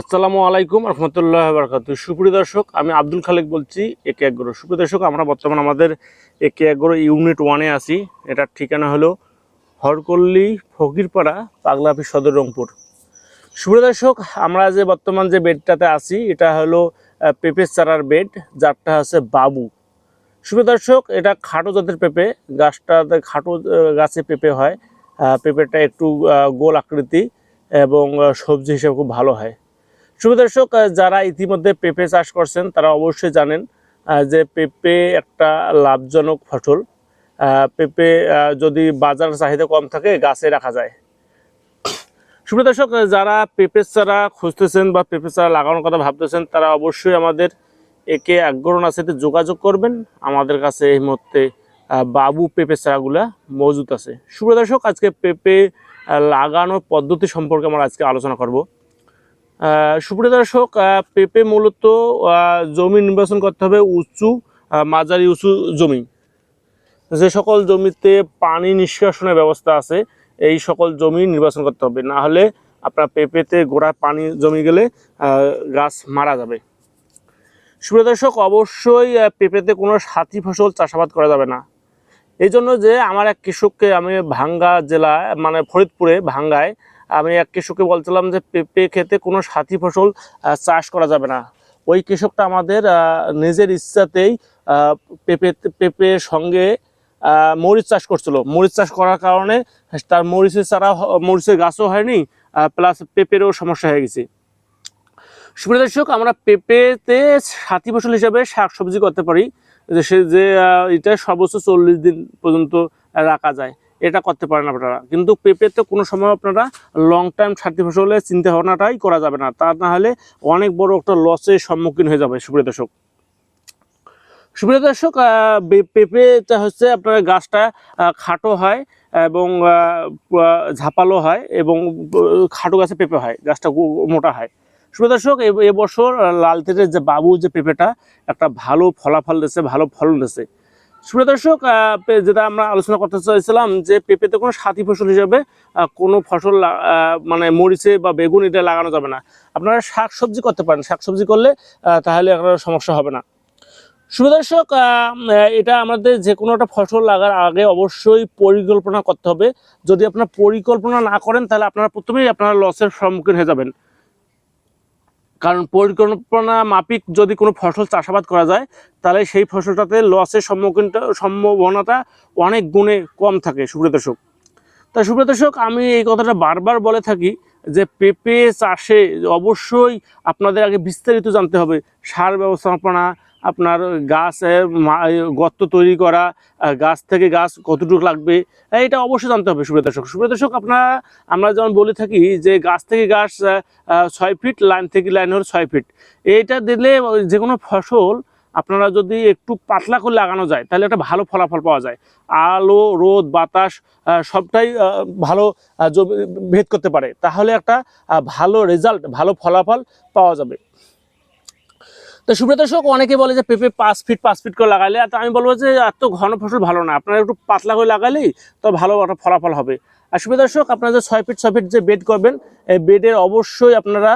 আসসালামু আলাইকুম, রহমতুল্লাহ বরকাত সুপ্রিয় দর্শক, আমি আব্দুল খালেক বলছি, একে একগ্রো সুপ্রিয় দর্শক, আমরা বর্তমান আমাদের একে একগ্রো ইউনিট ওয়ানে আছি। এটার ঠিকানা হলো হরকল্লি, ফকিরপাড়া পাগলাপি সদর রংপুর। সুপ্রিয় দর্শক, আমরা যে বর্তমান যে বেডটাতে আছি, এটা হলো পেঁপে চারার বেড, যারটা হচ্ছে বাবু। সুপ্রিয় দর্শক, এটা খাটো জাতের পেঁপে গাছটাতে খাটো গাছে পেঁপে হয়। পেঁপেটা একটু গোল আকৃতি এবং সবজি হিসেবে খুব ভালো হয়। শুভ দর্শক যারা ইতিমধ্যে পেঁপে চাষ করছেন, তারা অবশ্যই জানেন যে পেঁপে একটা লাভজনক ফসল। পেঁপে যদি বাজার চাহিদা কম থাকে, গাছে রাখা যায়। শুভ দর্শক যারা পেঁপে চারা খুঁজতেছেন বা পেঁপে চারা লাগানোর কথা ভাবতেছেন, তারা অবশ্যই আমাদের একে আগ্রহণার সাথে যোগাযোগ করবেন। আমাদের কাছে এই মুহূর্তে বাবু পেঁপে চারাগুলা মজুদ আছে। শুভ দর্শক, আজকে পেঁপে লাগানোর পদ্ধতি সম্পর্কে আমরা আজকে আলোচনা করব। সুপ্রিয় দর্শক পেঁপে মূলত জমি নির্বাচন করতে হবে উঁচু মাঝারি উঁচু জমি। যে সকল জমিতে পানি নিষ্কাশনের ব্যবস্থা আছে, এই সকল জমি নির্বাচন করতে হবে। না হলে আপনার পেঁপেতে গোড়া পানি জমি গেলে গাছ মারা যাবে। সুপ্রিয় দর্শক, অবশ্যই পেঁপেতে কোনো সাথী ফসল চাষাবাদ করা যাবে না। এই জন্য যে আমার এক কৃষককে আমি ভাঙ্গা জেলা মানে ফরিদপুরে ভাঙ্গায় আমি এক কৃষককে বলছিলাম যে পেঁপে খেতে কোনো সাথী ফসল চাষ করা যাবে না। ওই কৃষকটা আমাদের নিজের ইচ্ছাতেই পেঁপে, পেঁপের সঙ্গে মরিচ চাষ করছিল। মরিচ চাষ করার কারণে তার মরিচের চারা, মরিচের গাছও হয়নি প্লাস পেঁপেরও সমস্যা হয়ে গেছে। সুপ্রিয় দর্শক, আমরা পেঁপেতে সাথী ফসল হিসাবে শাকসবজি করতে পারি। যে সে, যে এটা সর্বোচ্চ চল্লিশ দিন পর্যন্ত রাখা যায়। এটা করতে পারেন আপনারা। কিন্তু পেঁপেতে কোনো সময় আপনারা লং টাইম সাথী ফসলের চিন্তা ভাবনাটাই করা যাবে না। তা না হলে অনেক বড় একটা লসের সম্মুখীন হয়ে যাবে। সুপ্রিয় দর্শক সুপ্রিয় দর্শক পেঁপেটা হচ্ছে আপনার গাছটা খাটো হয় এবং ঝাপালো হয় এবং খাটো গাছে পেঁপে হয়, গাছটা মোটা হয়। সুপ্রিয় দর্শক এবছর লাল তেলের যে বাবু যে পেঁপেটা, একটা ভালো ফলাফল দিচ্ছে ভালো ফলন দিচ্ছে সুপ্রিয় দর্শক যেটা আমরা আলোচনা করতে চাইছিলাম যে পেঁপেতে কোনো সাথী ফসল হিসাবে কোনো ফসল মানে মরিচে বা বেগুন এটা লাগানো যাবে না। আপনারা শাক সবজি করতে পারেন। শাক সবজি করলে তাহলে আপনার সমস্যা হবে না। সুদর্শক এটা আমাদের যে কোনো একটা ফসল লাগার আগে অবশ্যই পরিকল্পনা করতে হবে। যদি আপনার পরিকল্পনা না করেন, তাহলে আপনারা প্রথমেই আপনারা লসের সম্মুখীন হয়ে যাবেন। কারণ পরিকল্পনা মাপিক যদি কোনো ফসল চাষাবাদ করা যায়, তাহলে সেই ফসলটাতে লসের সম্মুখীনটা, সম্ভাবনাটা অনেক গুণে কম থাকে সুপ্রিয় দর্শক। তা সুপ্রিয় দর্শক, আমি এই কথাটা বারবার বলে থাকি যে পেঁপে চাষে অবশ্যই আপনাদের আগে বিস্তারিত জানতে হবে। সার ব্যবস্থাপনা আপনার গাছের মা- গর্ত তৈরি করা গাছ থেকে গাছ কতটুকু লাগবে, এটা অবশ্যই জানতে হবে সুপ্রিয় দর্শক। সুপ্রিয় দর্শক, আপনারা, আমরা যেমন বলে থাকি যে গাছ থেকে গাছ ছয় ফিট লাইন থেকে লাইন হলো ছয় ফিট এইটা দিলে যে কোনো ফসল আপনারা যদি একটু পাতলা করে লাগানো যায়, তাহলে একটা ভালো ফলাফল পাওয়া যায়। আলো, রোদ, বাতাস সবটাই ভালো ভেদ করতে পারে। তাহলে একটা ভালো রেজাল্ট ভালো ফলাফল পাওয়া যাবে। তো সুব্রত দর্শক অনেকে বলে যে পেঁপে পাঁচ ফিট পাঁচ ফিট করে লাগালে, তো আমি বলব যে এত ঘন ফসল ভালো না। আপনারা একটু পাতলা করে লাগালেই তো ভালো একটা ফলাফল হবে। আর সুব্রত দর্শক, আপনারা যে ছয় ফিট ছয় ফিট যে বেড করবেন, এই বেডের অবশ্যই আপনারা